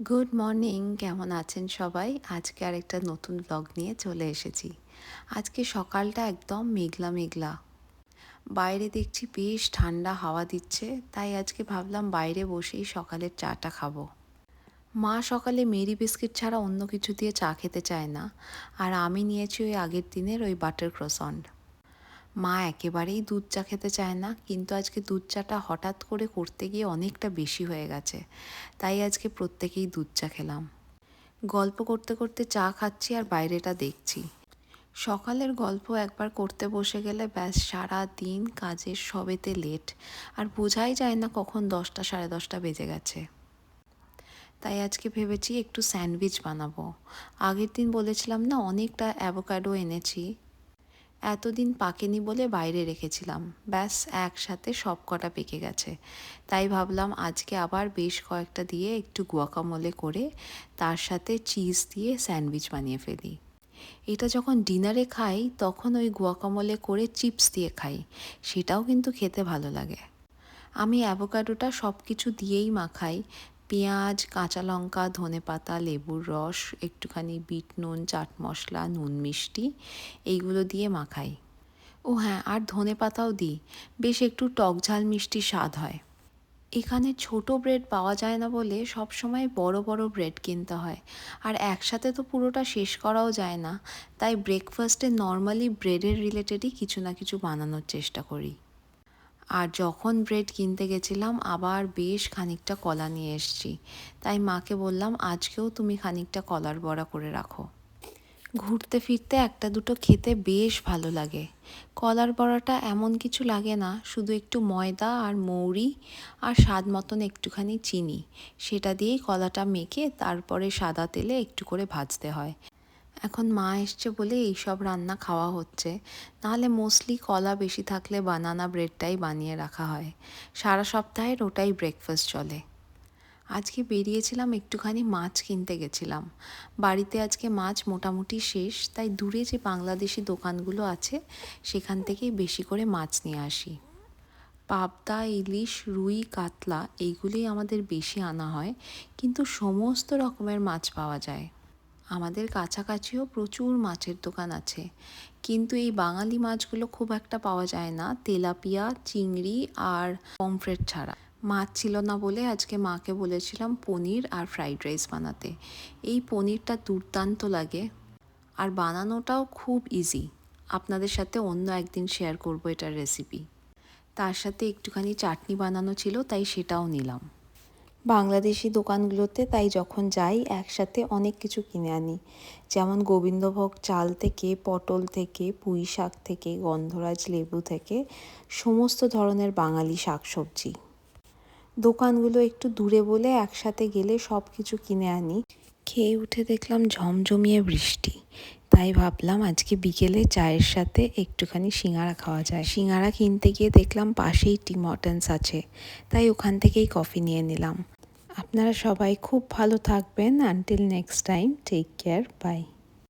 Good morning কেমন আছেন সবাই? আজকে আরেকটা নতুন ব্লগ নিয়ে চলে এসেছি। আজকে সকালটা একদম মেঘলা মেঘলা। বাইরে দেখছি বেশ ঠান্ডা হাওয়া দিচ্ছে, তাই আজকে ভাবলাম বাইরে বসেই সকালের চাটা খাব। মা সকালে মেরি বিস্কিট ছাড়া অন্য কিছু দিয়ে চা খেতে চায় না। আর আমি নিয়েছি ওই আগের দিনের ওই বাটার ক্রসন্ড মা একেবারেই দুধ চা খেতে চায় না, কিন্তু আজকে দুধ চাটা হঠাৎ করে করতে গিয়ে অনেকটা বেশি হয়ে গেছে। তাই আজকে প্রত্যেকেই দুধ চা খেলাম। গল্প করতে করতে চা খাচ্ছি আর বাইরেটা দেখছি। সকালের গল্প একবার করতে বসে গেলে ব্যাস সারা দিন কাজের সবেতে লেট, আর বোঝাই যায় না কখন দশটা সাড়ে দশটা বেজে গেছে। তাই আজকে ভেবেছি একটু স্যান্ডউইচ বানাবো। আগের দিন বলেছিলাম না, অনেকটা অ্যাভোকাডো এনেছি এতদিন পাকেনি বলে বাইরে রেখেছিলাম। ব্যাস, একসাথে সব কটা পেকে গেছে। তাই ভাবলাম আজকে আবার বেশ কয়েকটা দিয়ে একটু গুয়াকামলে করে তার সাথে চিজ দিয়ে স্যান্ডউইচ বানিয়ে ফেলি। এটা যখন ডিনারে খাই, তখন ওই গুয়াকামলে করে চিপস দিয়ে খাই। সেটাও কিন্তু খেতে ভালো লাগে। আমি অ্যাভোকাডোটা সব কিছু দিয়েই মাখাই পেঁয়াজ, কাঁচা লঙ্কা, ধনে পাতা, লেবুর রস, একটুখানি বিট নুন, চাট মশলা, নুন মিষ্টি, এইগুলো দিয়ে মাখাই। ও হ্যাঁ আর ধনে পাতাও দিই। বেশ একটু টক ঝাল মিষ্টি স্বাদ হয়। এখানে ছোট ব্রেড পাওয়া যায় না বলে সব সময় বড় বড় ব্রেড কিনতে হয়। আর একসাথে তো পুরোটা শেষ করাও যায় না। তাই ব্রেকফাস্টে নর্মালি ব্রেডের রিলেটেডই কিছু না কিছু বানানোর চেষ্টা করি। আর যখন ব্রেড কিনতে গেছিলাম, আবার বেশ খানিকটা কলা নিয়ে এসছি। তাই মাকে বললাম, আজকেও তুমি খানিকটা কলার বড়া করে রাখো। ঘুরতে ফিরতে একটা দুটো খেতে বেশ ভালো লাগে। কলার বড়াটা এমন কিছু লাগে না, শুধু একটু ময়দা আর মৌরি আর স্বাদ মতন একটুখানি চিনি। সেটা দিয়েই কলাটা মেখে তারপরে সাদা তেলে একটু করে ভাজতে হয়। এখন মা এসছে বলে এইসব রান্না খাওয়া হচ্ছে। নাহলে মোস্টলি কলা বেশি থাকলে বানানা ব্রেডটাই বানিয়ে রাখা হয়। সারা সপ্তাহের ওটাই ব্রেকফাস্ট চলে। আজকে বেরিয়েছিলাম, একটুখানি মাছ কিনতে গেছিলাম। বাড়িতে আজকে মাছ মোটামুটি শেষ, তাই দূরে যে বাংলাদেশি দোকানগুলো আছে, সেখান থেকেই বেশি করে মাছ নিয়ে আসি। পাবদা, ইলিশ, রুই, কাতলা, এইগুলোই আমাদের বেশি আনা হয়, কিন্তু সমস্ত রকমের মাছ পাওয়া যায়। আমাদের কাছাকাছিও প্রচুর মাছের দোকান আছে। কিন্তু এই বাঙালি মাছগুলো খুব একটা পাওয়া যায় না। তেলাপিয়া, চিংড়ি আর পমফ্রেট ছাড়া। মাছ ছিল না বলে আজকে মাকে বলেছিলাম পনির আর ফ্রাইড রাইস বানাতে। এই পনিরটা দুর্দান্ত লাগে। আর বানানোটাও খুব ইজি আপনাদের সাথে অন্য একদিন শেয়ার করব এটার রেসিপি তার সাথে একটুখানি চাটনি বানানো ছিল, তাই সেটাও নিলাম। বাংলাদেশি দোকানগুলোতে তাই যখন যাই, একসাথে অনেক কিছু কিনে আনি। যেমন গোবিন্দভোগ চাল থেকে, পটল থেকে, পুঁই শাক থেকে, গন্ধরাজ লেবু থেকে, সমস্ত ধরনের বাঙালি শাকসবজি। দোকানগুলো একটু দূরে বলে একসাথে গেলে সব কিছু কিনে আনি। খেয়ে উঠে দেখলাম ঝমঝমিয়ে বৃষ্টি। তাই ভাবলাম আজকে বিকেলে চায়ের সাথে একটুখানি সিঙ্গারা খাওয়া যায়। সিঙ্গারা কিনতে গিয়ে দেখলাম পাশেই টি মটনস আছে। তাই ওখান থেকেই কফি নিয়ে নিলাম। আপনারা সবাই খুব ভালো থাকবেন। Until next time take care bye